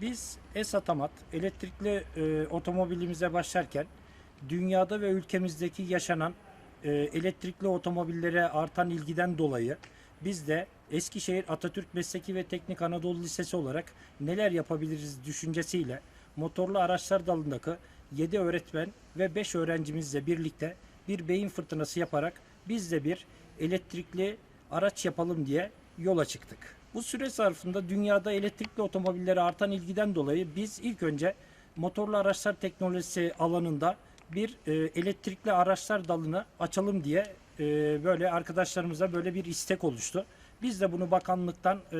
Biz Esatamat elektrikli e, otomobilimize başlarken dünyada ve ülkemizdeki yaşanan e, elektrikli otomobillere artan ilgiden dolayı biz de Eskişehir Atatürk Mesleki ve Teknik Anadolu Lisesi olarak neler yapabiliriz düşüncesiyle motorlu araçlar dalındaki 7 öğretmen ve 5 öğrencimizle birlikte bir beyin fırtınası yaparak biz de bir elektrikli araç yapalım diye yola çıktık. Bu süre zarfında dünyada elektrikli otomobillere artan ilgiden dolayı biz ilk önce motorlu araçlar teknolojisi alanında bir e, elektrikli araçlar dalını açalım diye e, böyle arkadaşlarımıza böyle bir istek oluştu. Biz de bunu bakanlıktan e,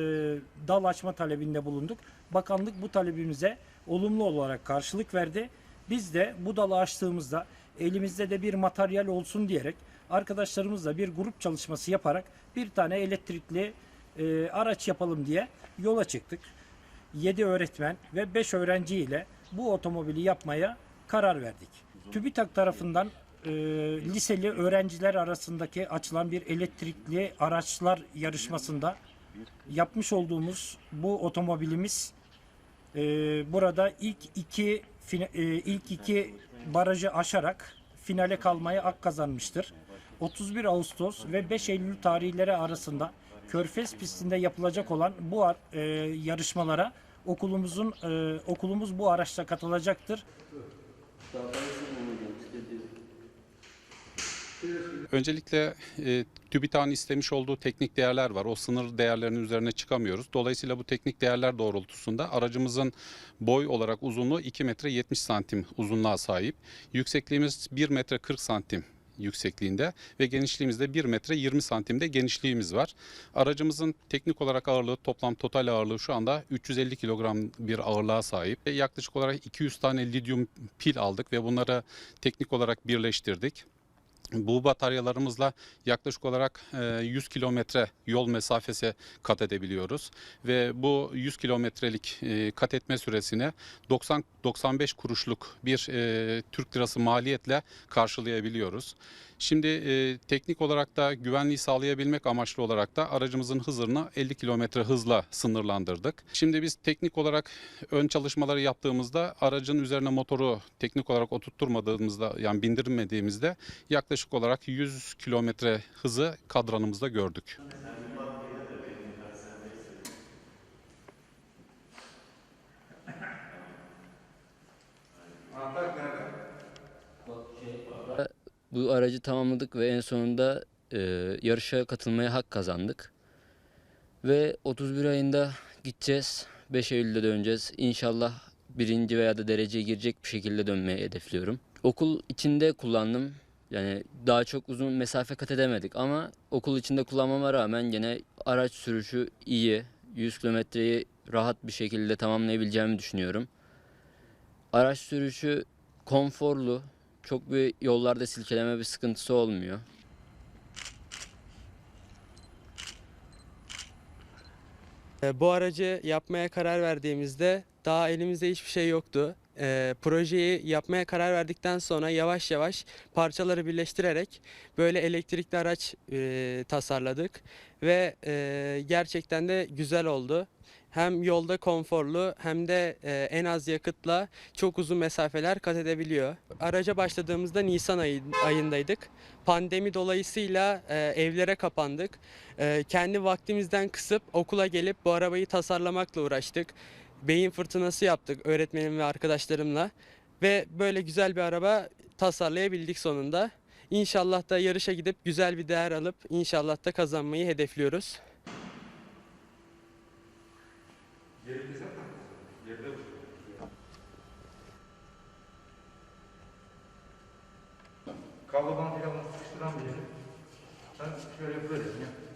dal açma talebinde bulunduk. Bakanlık bu talebimize olumlu olarak karşılık verdi. Biz de bu dalı açtığımızda elimizde de bir materyal olsun diyerek arkadaşlarımızla bir grup çalışması yaparak bir tane elektrikli e, araç yapalım diye yola çıktık. 7 öğretmen ve 5 öğrenci ile bu otomobili yapmaya karar verdik. TÜBİTAK tarafından e, liseli öğrenciler arasındaki açılan bir elektrikli araçlar yarışmasında yapmış olduğumuz bu otomobilimiz e, burada ilk iki e, ilk iki barajı aşarak finale kalmaya hak kazanmıştır. 31 Ağustos ve 5 Eylül tarihleri arasında Körfez pistinde yapılacak olan bu e, yarışmalara okulumuzun e, okulumuz bu araçla katılacaktır. Öncelikle e, TÜBİTAK'ın istemiş olduğu teknik değerler var. O sınır değerlerinin üzerine çıkamıyoruz. Dolayısıyla bu teknik değerler doğrultusunda aracımızın boy olarak uzunluğu 2 metre 70 santim uzunluğa sahip. Yüksekliğimiz 1 metre 40 santim yüksekliğinde ve genişliğimizde 1 metre 20 santimde genişliğimiz var. Aracımızın teknik olarak ağırlığı toplam total ağırlığı şu anda 350 kilogram bir ağırlığa sahip. Yaklaşık olarak 200 tane lityum pil aldık ve bunları teknik olarak birleştirdik. Bu bataryalarımızla yaklaşık olarak e, 100 kilometre yol mesafesi kat edebiliyoruz ve bu 100 kilometrelik e, kat etme süresini 90-95 kuruşluk bir e, Türk lirası maliyetle karşılayabiliyoruz. Şimdi e, teknik olarak da güvenliği sağlayabilmek amaçlı olarak da aracımızın hızını 50 kilometre hızla sınırlandırdık. Şimdi biz teknik olarak ön çalışmaları yaptığımızda aracın üzerine motoru teknik olarak oturtturmadığımızda yani bindirmediğimizde yaklaşık olarak 100 kilometre hızı kadranımızda gördük. Bu aracı tamamladık ve en sonunda e, yarışa katılmaya hak kazandık. Ve 31 ayında gideceğiz. 5 Eylül'de döneceğiz. İnşallah birinci veya da dereceye girecek bir şekilde dönmeyi hedefliyorum. Okul içinde kullandım. Yani daha çok uzun mesafe kat edemedik ama okul içinde kullanmama rağmen gene araç sürüşü iyi. 100 kilometreyi rahat bir şekilde tamamlayabileceğimi düşünüyorum. Araç sürüşü konforlu. Çok bir yollarda silkeleme bir sıkıntısı olmuyor. E, Bu aracı yapmaya karar verdiğimizde daha elimizde hiçbir şey yoktu. E, projeyi yapmaya karar verdikten sonra yavaş yavaş parçaları birleştirerek böyle elektrikli araç e, tasarladık ve e, gerçekten de güzel oldu. Hem yolda konforlu hem de e, en az yakıtla çok uzun mesafeler kat edebiliyor. Araca başladığımızda Nisan ayı, ayındaydık. Pandemi dolayısıyla e, evlere kapandık. E, kendi vaktimizden kısıp okula gelip bu arabayı tasarlamakla uğraştık. Beyin fırtınası yaptık öğretmenim ve arkadaşlarımla. Ve böyle güzel bir araba tasarlayabildik sonunda. İnşallah da yarışa gidip güzel bir değer alıp inşallah da kazanmayı hedefliyoruz. Kablo bantıyla bunu sıkıştıran birini. Sen şöyle böyle ya.